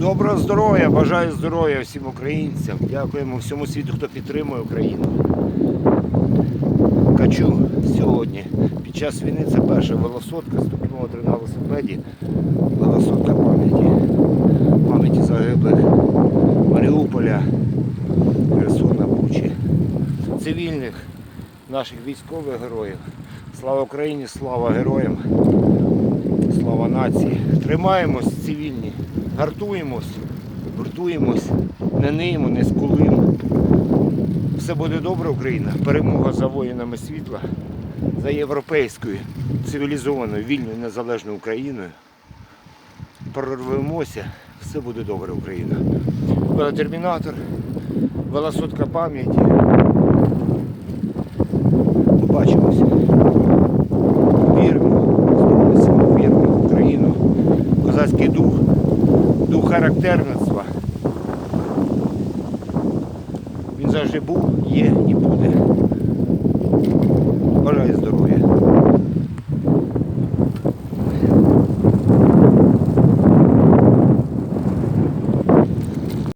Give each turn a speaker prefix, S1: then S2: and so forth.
S1: Доброго здоров'я, бажаю здоров'я всім українцям. Дякуємо всьому світу, хто підтримує Україну. Качу сьогодні. Під час війни це перша велосотка, 100 км на велосипеді. Велосотка пам'яті. Пам'яті загиблих Маріуполя, Херсона, Бучі, цивільних наших військових героїв. Слава Україні, слава героям, слава нації. Тримаємось цивільні, гартуємось, гуртуємось, не ниємо, не скулимо. Все буде добре, Україна. Перемога за воїнами світла, за європейською, цивілізованою, вільною, незалежною Україною. Прорвемося, все буде добре, Україна. Велотермінатор, велосотка пам'яті. Побачимося. Віримо, віримо в Україну. Козацький дух характерництва. Він завжди був, є і буде.